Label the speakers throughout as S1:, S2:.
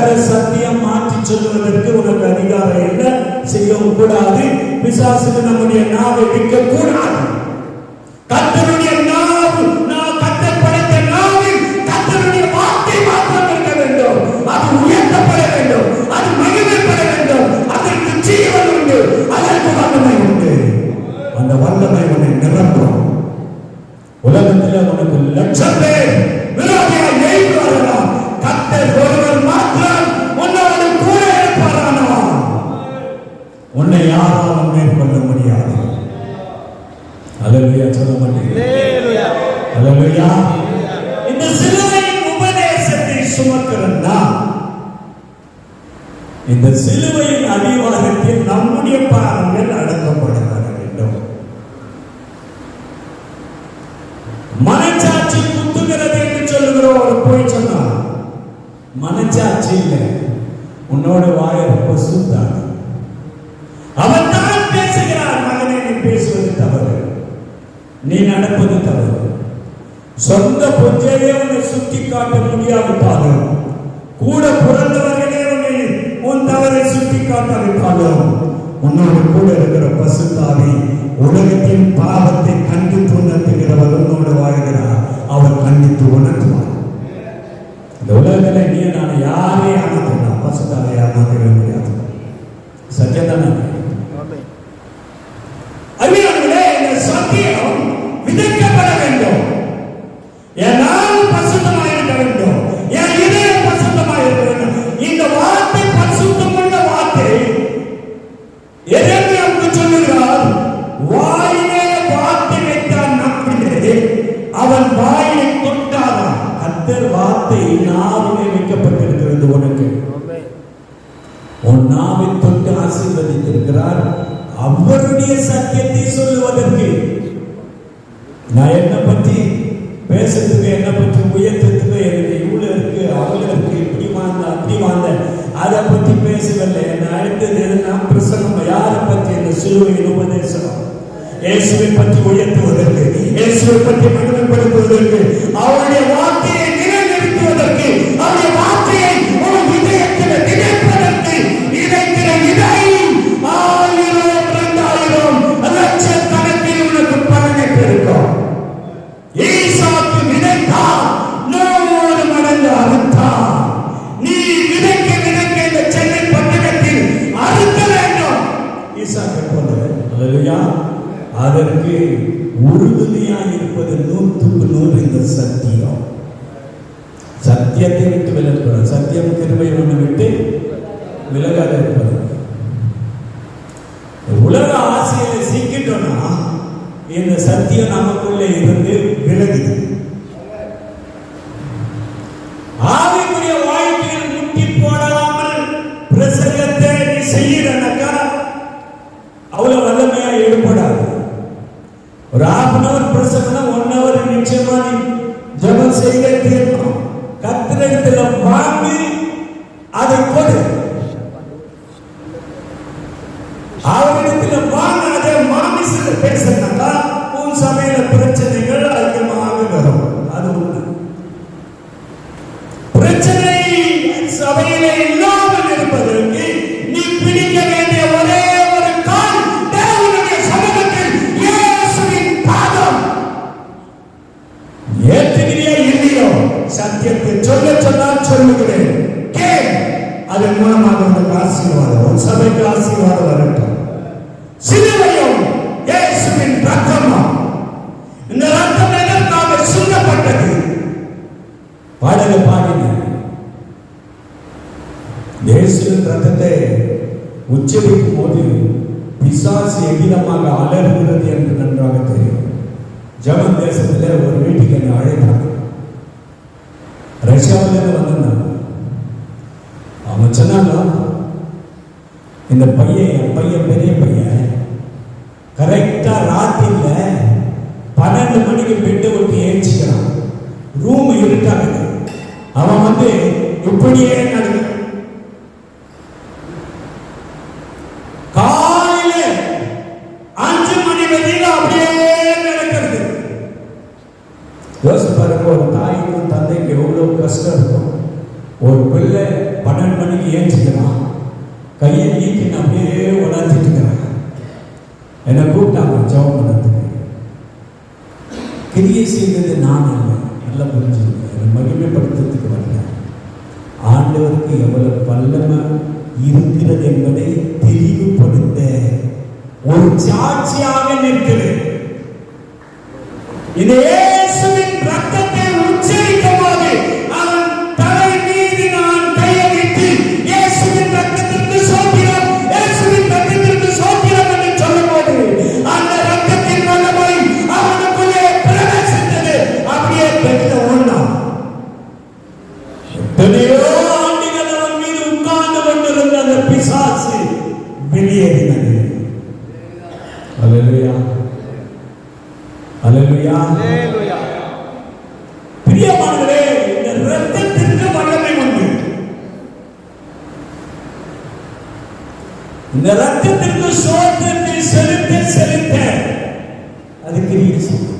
S1: வேத சத்தியம் மாற்றி சொல்லுவதற்கு உனக்கு அதிகாரம் என்ன செய்யவும் கூடாது. பிசாசுக்கு நம்முடைய நாவை விற்க கூடாது. கத்தனுடைய யாராலும் மேற்கொள்ள முடியாது. அல்லேலூயா சொல்ல மாட்டேங்க அல்லேலூயா இந்த சிலுவையின் உபதேசத்தை சுமக்கிற நாம் இந்த சிலுவையின் அடிவாரத்தில் நம்முடைய பாவங்கள் அடக்கப்பட வேண்டும் மனச்சாட்சி குத்துகிறது என்று சொல்லுகிற ஒரு போய் சொன்னார் மனச்சாட்சி இல்லை. உன்னோட வாய் ரொம்ப நீ நடப்பது தவறு. சொந்த பொஞ்சையே உன்னை சுட்டி காட்ட முடியாவிட்டாலும் கூட பிறந்தவர்களே உன்னை உன் தவறை சுட்டி காட்டாவிட்டாலும் உன்னோடு கூட இருக்கிற பசுத்தாவி உலகத்தின் பாவத்தை கண்டித்து உணர்த்துகிறவர் உன்னோடு வாழ்கிறார் அவர் கண்டித்து உணர்த்துவார் இந்த உலகத்தில் நீ நான் யாரையும் ஏமாத்தலாம் பசுத்தாவை ஆமாத்திட முடியாது சத்தியதானே கத்தர் வார்த்தை நாவிலே வைக்கப்பட்டிருக்கிறது உனக்கு. உன் நாவை தொட்டு ஆசீர்வதித்திருக்கிறார். அவருடைய சத்தியத்தை சொல்லுவதற்கு. நான் என்ன பற்றி பேசுறதுக்கு என்ன பற்றி உயர்த்ததுக்கு எனக்கு இவ்வளவு இருக்கு அவ்வளவு இருக்கு இப்படி வாழ்ந்த அப்படி வாழ்ந்த அதை பற்றி பேசவில்லை. என்ன அடுத்தது நான் பிரசங்கம் யாரை பற்றி? இந்த சிலுவையின் உபதேசம் இயேசுவை பற்றி உயர்த்துவதற்கு இயேசுவை பற்றி மகிமைப்படுத்துவதற்கு அவருடைய வார்த்தையை ஈசாக்கு அதற்கு உறுதுணையாக இருப்பது நூற்றுக்கு நூறு இந்த சத்தியம். சத்தியத்தை விட்டு விலகக்கூடாது சத்தியம் கிருபை ஒன்று விட்டு விலகாத இருப்பது. உலக ஆசையில சிக்கிட்டோம்னா இந்த சத்தியம் நமக்குள்ளே இருந்து விலகுது. ஜெபம் சத்தியத்தை சொல்ல சொன்னால் சொல்லுகிறேன். கே அதன் மூலமாக உங்களுக்கு ஆசீர்வாதம் உன் சபைக்கு ஆசீர்வாதம் வரட்டும். சிலுவையும் இயேசுவின் ரத்தமும் இந்த ரத்தம் எதற்காக சிந்தப்பட்டது? பாடல பாடின. இயேசுவின் ரத்தத்தை உச்சரிக்கும் போது பிசாசு எவ்விதமாக அலறுகிறது என்று நன்றாக தெரியும். ஜெர்மன் தேசத்தில் ஒரு வீட்டுக்கு என்னை அழைத்தாங்க ரஷ்யாவிலேருந்து வந்திருந்தாங்க அவன் சொன்னாங்க இந்த பையன் என் பையன் பெரிய பையன் கரெக்டா ராத்திரில பன்னெண்டு மணிக்கு பெட்டு விட்டு ஏஞ்சிக்கிறான். ரூம் இருட்டாங்க அவன் வந்து இப்படியே நடக்க காலையில அஞ்சு மணி வரையில அப்படியே நடக்கிறது. யோசிச்சு பாருங்க ஒரு இருக்கும் ஒரு பிள்ளை பன்னெண்டு மணிக்கு ஏஞ்சிக்கிறான் கையை நீக்கி நான் அப்படியே உணர்த்திட்டு இருக்கிறேன் என்னை கூப்பிட்டாங்க ஜெபம் பண்ணதுக்கு. கிரியை செய்தது நான் இல்லை. நல்லா புரிஞ்சுக்கணும் என்னை மகிமைப்படுத்துறதுக்கு வரல ஆண்டவருக்கு எவ்வளவு பல்லமை இருக்கிறது என்பதை தெளிவுபடுத்த ஒரு சாட்சியாக நிற்கிறேன் இதே பெற்ற ஒண்ணாம் எத்தனையோ ஆண்டுகள் அவன் மீது உட்கார்ந்து கொண்டிருந்த அந்த பிசாசு வெளியேறினது அல்லேலூயா.
S2: Hallelujah.
S1: பிரியமானவரே இந்த ரத்தத்திற்கு வல்லமை உண்டு. இந்த ரத்தத்திற்கு சோற்றத்தை செலுத்த செலுத்த அது கிரியை செய்யும்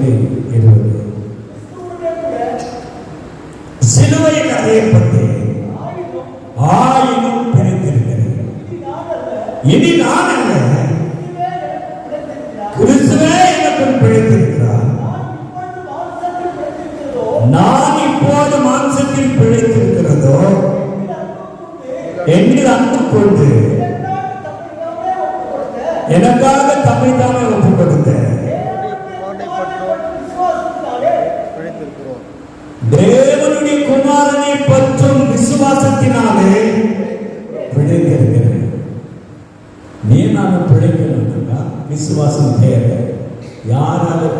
S1: கலாத்தியர் ரெண்டு இருபது சிலுவையில் அறியப்பட்டு ஆயினும் பிழைத்திருக்கிறேன் இனி நான் அல்ல. கிறிஸ்துவே எனக்குள் பிழைத்திருக்கிறார். நான் இப்போது மாம்சத்தில் பிழைத்திருக்கிறதோ? என்று அன்பு கொண்டு. எனக்காக தம்மை தாமே ஒப்புக் கொடுத்த విశ్వాసం పేరు యారాలకు